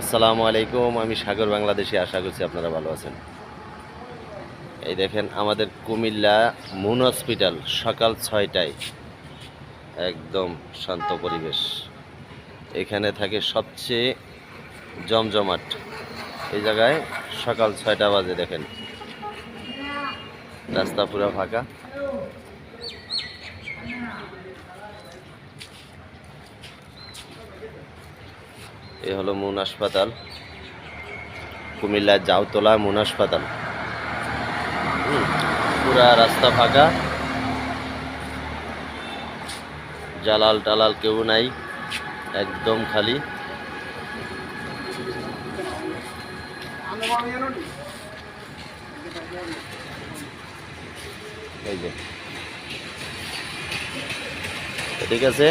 আসসালামু আলাইকুম, আমি সাগর বাংলাদেশে, আশা করছি আপনারা ভালো আছেন। এই দেখেন, আমাদের কুমিল্লা মুন হসপিটাল, সকাল ছয়টায়। একদম শান্ত পরিবেশ। এখানে থাকে সবচেয়ে জমজমাট। এই জায়গায় সকাল ছয়টা বাজে, দেখেন। রাস্তা পুরো ফাঁকা। এ হলো মুন হাসপাতাল। কুমিল্লার জাউতলা মুন হাসপাতাল। পুরা রাস্তা ফাঁকা। জালাল টালাল কেউ নাই, একদম খালি। ঠিক আছে।